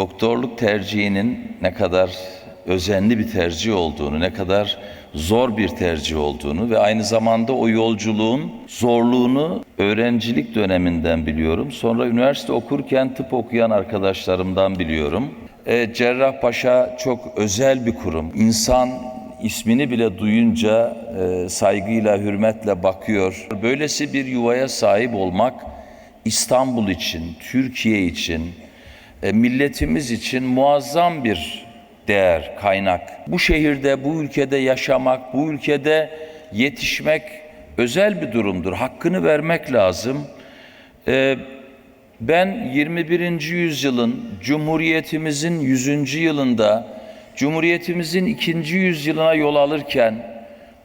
doktorluk tercihinin ne kadar özenli bir tercih olduğunu, ne kadar zor bir tercih olduğunu ve aynı zamanda o yolculuğun zorluğunu öğrencilik döneminden biliyorum. Sonra üniversite okurken tıp okuyan arkadaşlarımdan biliyorum. E, Cerrahpaşa çok özel bir kurum. İnsan ismini bile duyunca e, saygıyla, hürmetle bakıyor. Böylesi bir yuvaya sahip olmak İstanbul için, Türkiye için, milletimiz için muazzam bir değer, kaynak. Bu şehirde, bu ülkede yaşamak, bu ülkede yetişmek özel bir durumdur. Hakkını vermek lazım. Ee, ben 21. yüzyılın, Cumhuriyetimizin 100. yılında, Cumhuriyetimizin 2. yüzyılına yol alırken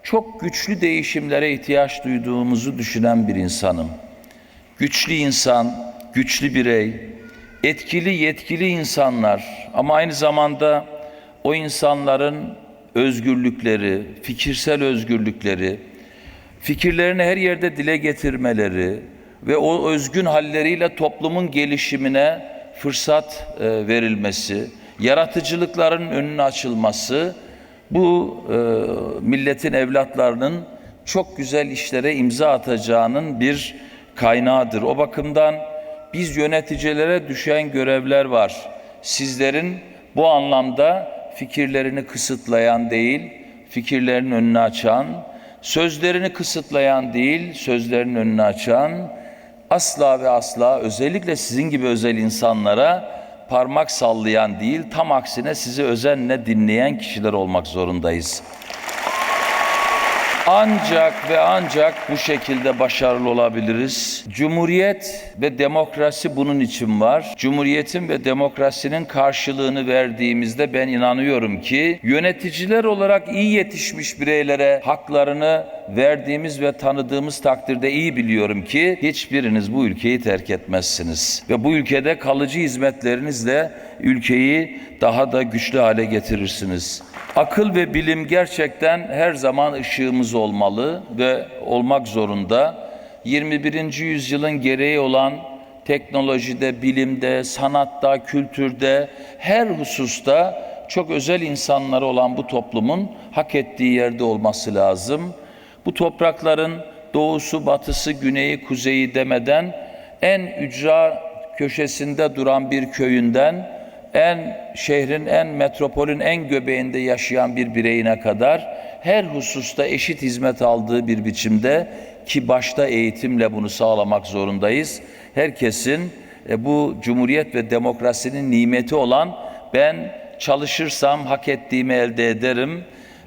çok güçlü değişimlere ihtiyaç duyduğumuzu düşünen bir insanım. Güçlü insan, güçlü birey, etkili yetkili insanlar ama aynı zamanda o insanların özgürlükleri, fikirsel özgürlükleri, fikirlerini her yerde dile getirmeleri ve o özgün halleriyle toplumun gelişimine fırsat e, verilmesi, yaratıcılıkların önüne açılması bu e, milletin evlatlarının çok güzel işlere imza atacağının bir kaynağıdır. O bakımdan biz yöneticilere düşen görevler var. Sizlerin bu anlamda fikirlerini kısıtlayan değil, fikirlerin önünü açan, sözlerini kısıtlayan değil, sözlerin önünü açan, asla ve asla özellikle sizin gibi özel insanlara parmak sallayan değil, tam aksine sizi özenle dinleyen kişiler olmak zorundayız. Ancak ve ancak bu şekilde başarılı olabiliriz. Cumhuriyet ve demokrasi bunun için var. Cumhuriyetin ve demokrasinin karşılığını verdiğimizde ben inanıyorum ki yöneticiler olarak iyi yetişmiş bireylere haklarını verdiğimiz ve tanıdığımız takdirde iyi biliyorum ki hiçbiriniz bu ülkeyi terk etmezsiniz. Ve bu ülkede kalıcı hizmetlerinizle ülkeyi daha da güçlü hale getirirsiniz. Akıl ve bilim gerçekten her zaman ışığımız olmalı ve olmak zorunda. 21. yüzyılın gereği olan teknolojide, bilimde, sanatta, kültürde, her hususta çok özel insanları olan bu toplumun hak ettiği yerde olması lazım. Bu toprakların doğusu, batısı, güneyi, kuzeyi demeden en ücra köşesinde duran bir köyünden en şehrin en metropolün en göbeğinde yaşayan bir bireyine kadar her hususta eşit hizmet aldığı bir biçimde ki başta eğitimle bunu sağlamak zorundayız. Herkesin e, bu cumhuriyet ve demokrasinin nimeti olan ben çalışırsam hak ettiğimi elde ederim.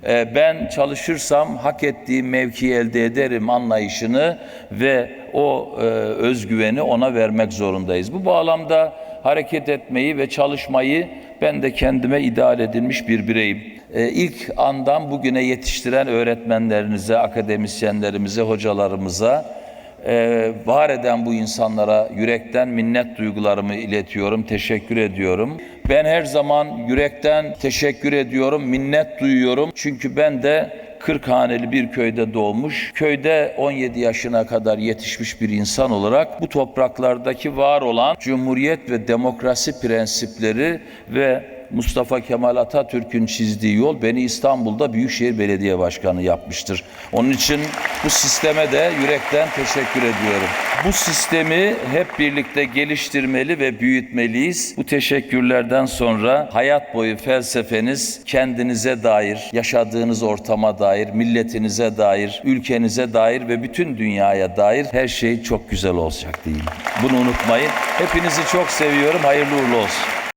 E, Ben çalışırsam hak ettiğim mevkiyi elde ederim anlayışını ve o e, özgüveni ona vermek zorundayız. Bu bağlamda hareket etmeyi ve çalışmayı ben de kendime ideal edilmiş bir bireyim. Ee, ilk andan bugüne yetiştiren öğretmenlerinize, akademisyenlerimize, hocalarımıza, e, var eden bu insanlara yürekten minnet duygularımı iletiyorum, teşekkür ediyorum. Ben her zaman yürekten teşekkür ediyorum, minnet duyuyorum. Çünkü ben de 40 haneli bir köyde doğmuş, köyde 17 yaşına kadar yetişmiş bir insan olarak bu topraklardaki var olan cumhuriyet ve demokrasi prensipleri ve Mustafa Kemal Atatürk'ün çizdiği yol beni İstanbul'da Büyükşehir Belediye Başkanı yapmıştır. Onun için bu sisteme de yürekten teşekkür ediyorum. Bu sistemi hep birlikte geliştirmeli ve büyütmeliyiz. Bu teşekkürlerden sonra hayat boyu felsefeniz kendinize dair, yaşadığınız ortama dair, milletinize dair, ülkenize dair ve bütün dünyaya dair her şey çok güzel olacak diyeyim. Bunu unutmayın. Hepinizi çok seviyorum. Hayırlı uğurlu olsun.